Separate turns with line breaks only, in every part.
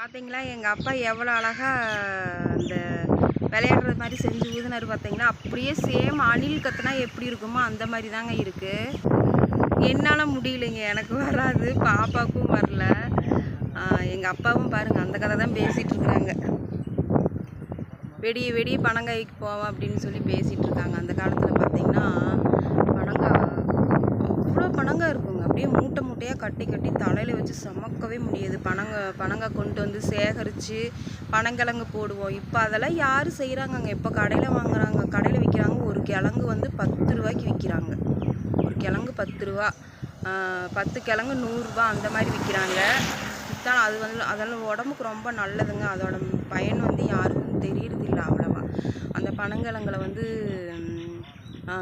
பார்த்தீங்களா எங்கள் அப்பா எவ்வளோ அழகாக அந்த விளையாடுறது மாதிரி செஞ்சு ஊதுனாரு பார்த்தீங்களா அப்படியே சேம் அணில் கத்துனா எப்படி இருக்குமோ அந்த மாதிரி தாங்க இருக்குது என்னால் முடியலைங்க எனக்கு வராது பாப்பாவுக்கும் வரல. எங்கள் அப்பாவும் பாருங்கள் அந்த கதை தான் பேசிகிட்டு இருக்கிறாங்க வெடிய வெடிய பனங்காய்க்கு போவோம் அப்படின்னு சொல்லி பேசிகிட்டு இருக்காங்க. அந்த காலத்தில் பார்த்தீங்கன்னா பனங்காய் அவ்வளோ பனங்காய் இருக்குங்க அப்படியே மூட்டை மூட்டையாக கட்டி கட்டி தலையில் வச்சு சமக்கவே முடியாது. பனங்க பனங்காய் கொண்டு வந்து சேகரித்து பனங்கிழங்கு போடுவோம். இப்போ அதெல்லாம் யார் செய்கிறாங்கங்க இப்போ கடையில் வாங்குறாங்க. கடையில் விற்கிறாங்க ஒரு கிழங்கு வந்து பத்து ரூபாய்க்கு விற்கிறாங்க ஒரு கிழங்கு பத்து ரூபா. பத்து கிழங்கு நூறுரூபா அந்த மாதிரி விற்கிறாங்க விற்றாலும் அது வந்து அதெல்லாம் உடம்புக்கு ரொம்ப நல்லதுங்க. அதோட பயன் வந்து யாருக்கும் தெரியறதில்லை அவ்வளோவா. அந்த பனங்கிழங்குல வந்து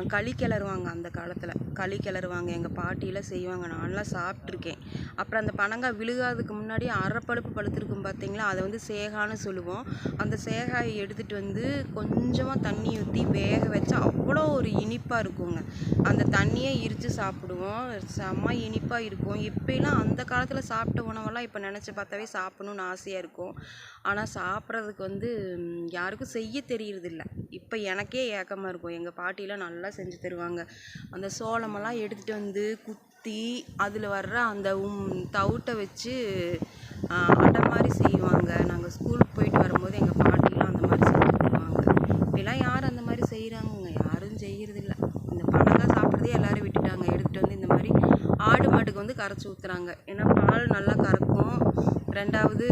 களி கிளறுவாங்க அந்த காலத்தில். களி கிளறுவாங்க. எங்கள் பாட்டியெல்லாம் செய்வாங்க. நான்லாம் சாப்பிட்ருக்கேன் அப்புறம் அந்த பனங்காய் விழுகாததுக்கு முன்னாடி அரைப்பழுப்பு பழுத்திருக்கும் பார்த்தீங்களா? அதை வந்து சேகான்னு சொல்லுவோம். அந்த சேகாயை எடுத்துகிட்டு வந்து கொஞ்சமாக தண்ணி ஊற்றி வேக வச்சா அவ்வளோ ஒரு இனிப்பாக இருக்குங்க. அந்த தண்ணியை இரித்து சாப்பிடுவோம். செம்ம இனிப்பாக இருக்கும். இப்போலாம் அந்த காலத்தில் சாப்பிட்ட உணவெல்லாம் இப்போ நினச்சி பார்த்தாவே சாப்பிடணுன்னு ஆசையாக இருக்கும். ஆனால் சாப்பிட்றதுக்கு வந்து யாருக்கும் செய்ய தெரியறதில்ல. இப்போ எனக்கே ஏக்கமாக இருக்கும். எங்கள் பாட்டிலாம் நல்லா செஞ்சு தருவாங்க. அந்த சோளமெல்லாம் எடுத்துகிட்டு வந்து குத்தி அதில் வர்ற அந்த உம் தவிட்டை வச்சு அடை மாதிரி செய்வாங்க. நாங்கள் ஸ்கூலுக்கு போயிட்டு வரும்போது எங்கள் பாட்டிலாம் அந்த மாதிரி செஞ்சு தருவாங்க இப்போலாம் யார் அந்த மாதிரி செய்கிறாங்கங்க யாரும் செய்கிறதில்ல இந்த பனங்காய் சாப்பிட்றதே எல்லோரும் விட்டுட்டாங்க. எடுத்துகிட்டு வந்து இந்த மாதிரி ஆடு மாட்டுக்கு வந்து கரைச்சி ஊற்றுறாங்க ஏன்னா பால் நல்லா கறக்கும். ரெண்டாவது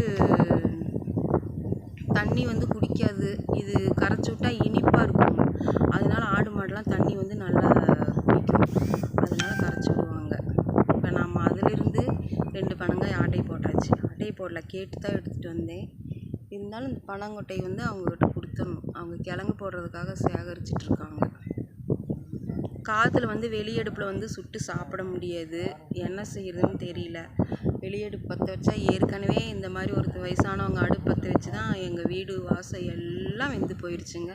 தண்ணி வந்து குடிக்காது. இது கரைச்சி விட்டா இனிப்பாக இருக்குங்க அதனால ஆடு மாடுலாம் தண்ணி வந்து நல்லா குடிக்கும் அதனால கரைச்சி விடுவாங்க இப்போ நாம் அதிலிருந்து ரெண்டு பனங்காய் ஆட்டை சண்டை போடல கேட்டு தான் எடுத்துகிட்டு வந்தேன். இருந்தாலும் இந்த பனங்கொட்டை வந்து அவங்கக்கிட்ட கொடுத்துடணும். அவங்க கிழங்கு போடுறதுக்காக சேகரிச்சிட்ருக்காங்க காற்றுல வந்து வெளியடுப்பில் வந்து சுட்டு சாப்பிட முடியாது. என்ன செய்கிறதுன்னு தெரியல. வெளியடுப்பு பற்ற வச்சா ஏற்கனவே இந்த மாதிரி ஒரு வயசானவங்க அடுப்பு பற்ற வச்சு தான் எங்கள் வீடு வாசல் எல்லாம் வெந்து போயிடுச்சுங்க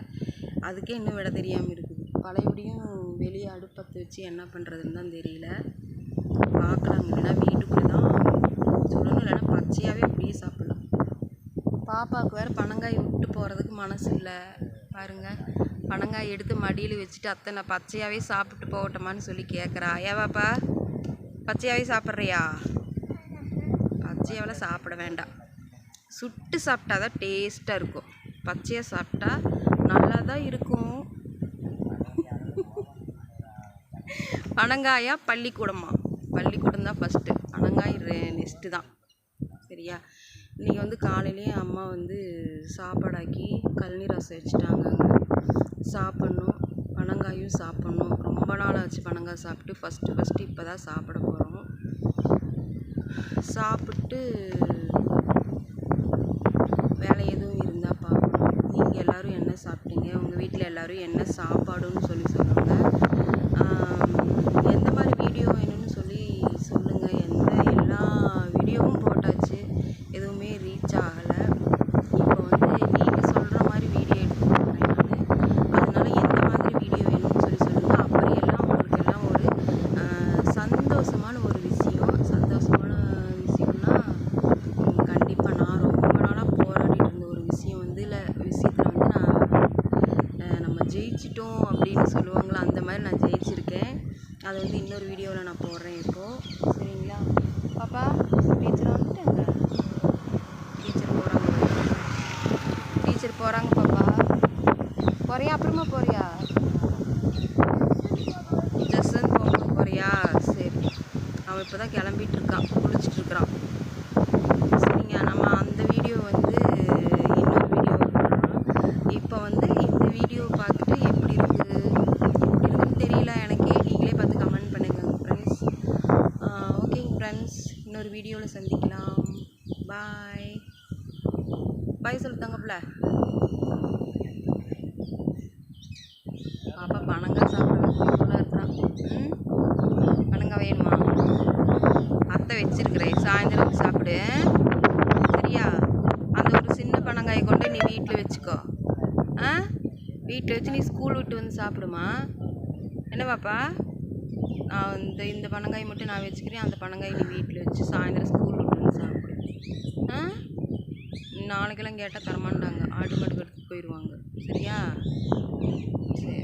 அதுக்கே இன்னும் விட தெரியாமல் இருக்குது. பழையபடியும் வெளியே அடுப்பு பற்ற வச்சு என்ன பண்ணுறதுன்னு தான் தெரியல. பார்க்கலாங்க. இல்லைன்னா வீட்டுக்குள்ளே தான் சொல்லணும். இல்லைன்னா பச்சையாகவே அப்படியே சாப்பிடலாம். பாப்பாவுக்கு வேறு பனங்காய் விட்டு போகிறதுக்கு மனசு இல்லை. பாருங்க. பனங்காய் எடுத்து மடியில் வச்சுட்டு அத்தை நான் பச்சையாகவே சாப்பிட்டு போகட்டுமான்னு சொல்லி கேட்குறா ஏ பாப்பா? பச்சையாகவே சாப்பிட்றியா? பச்சையாவெல்லாம் சாப்பிட வேண்டாம். சுட்டு சாப்பிட்டா தான் டேஸ்ட்டாக இருக்கும். பச்சையாக சாப்பிட்டா நல்லா தான் இருக்கும். பனங்காயா பள்ளிக்கூடமா? பள்ளிக்கூடம் தான் ஃபஸ்ட்டு பனங்காய் நெக்ஸ்ட்டு தான். சரியா? இன்றைக்கி வந்து காலையிலேயே அம்மா வந்து சாப்பாடாக்கி கழனி ரசம் வச்சுட்டாங்கங்க சாப்பிட்ணும். பனங்காயும் சாப்பிட்ணும். ரொம்ப நாள் ஆச்சு பனங்காய் சாப்பிட்டு. ஃபஸ்ட்டு ஃபஸ்ட்டு இப்போ தான் சாப்பிட போகிறோம் சாப்பிட்டு வேலை எதுவும் இருந்தால் பார்க்கணும் நீங்கள் எல்லோரும் என்ன சாப்பிட்டீங்க? உங்கள் வீட்டில் எல்லோரும் என்ன சாப்பாடுன்னு சொல்லி சொல்லுங்கள் ஆம், எந்த மாதிரி வீடியோ வேணும்னு சொல்லி சொல்லுங்கள் எந்த எல்லா வீடியோவும் போட்டாச்சு எதுவுமே ரீச் ஆகலை இப்போ வந்து நீங்கள் சொல்கிற மாதிரி வீடியோ எடுத்து போடுறேன் நான் அதனால எந்த மாதிரி வீடியோ வேணும்னு சொல்லி சொல்லுங்கள் அப்புறம் எல்லாம் உங்களுக்கு எல்லாம் ஒரு ஆஹ், சந்தோஷமான ஒரு விஷயம் சந்தோஷமான விஷயம்னா கண்டிப்பாக நான் ரொம்ப நாளாக போராடிட்டு இருந்த ஒரு விஷயம் வந்து இல்லை விஷயத்தில் வந்து நான் அஹ் நம்ம ஜெயிச்சிட்டோம் அப்படின்னு சொல்லுவாங்களோ? அந்த மாதிரி நான் ஜெயிச்சிருக்கேன். அது வந்து இன்னொரு வீடியோவில் நான் போடுறேன் இப்போது சரிங்களா? பாப்பா டீச்சர் வந்துட்டாங்க டீச்சர் போகிறாங்க டீச்சர் போகிறாங்க பாப்பா. போறியா? அப்புறமா போறியா? ஜஸ்ட் போக போறியா? சரி. அவன் இப்போ தான் கிளம்பிட்டு இருக்கான். குளிச்சுட்டு இருக்கிறான். சரிங்க நம்ம அந்த வீடியோ வந்து இன்னொரு வீடியோ போடுறோம் இப்போ வந்து இந்த வீடியோ பார்த்துட்டு எப்படி இருக்குது எப்படி இருக்குன்னு தெரியல எனக்கே நீங்களே பார்த்து கமெண்ட் பண்ணுங்க ஃப்ரெண்ட்ஸ் ஓகேங்க ஃப்ரெண்ட்ஸ் இன்னொரு வீடியோவில் சந்திக்கலாம். பாய் பாய் சொல்லு தங்கப்பில் பாப்பா பனங்காய் சாப்பிட இருக்கிறான் ம்? பனங்காய் வேணுமா? அத்தை வச்சிருக்கிறேன் சாயந்தரம் சாப்பிடு. சரியா? அந்த ஒரு சின்ன பனங்காயை கொண்டு நீ வீட்டில் வச்சுக்கோ. ஆ? வீட்டில் வச்சு நீ ஸ்கூல் விட்டு வந்து சாப்பிடுமா? என்ன பாப்பா? நான் இந்த இந்த பனங்காய் மட்டும் நான் வச்சுக்கிறேன் அந்த பனங்காய் நீ வீட்டில் வச்சு சாயந்தரம் ஸ்கூல் விட்டு சாப்பிடு. ஆ? நாளைக்கெல்லாம் கேட்டால் தரமாட்டாங்க. ஆட்டு மாடு கட்டுக்கு போயிடுவாங்க சரியா? சரி.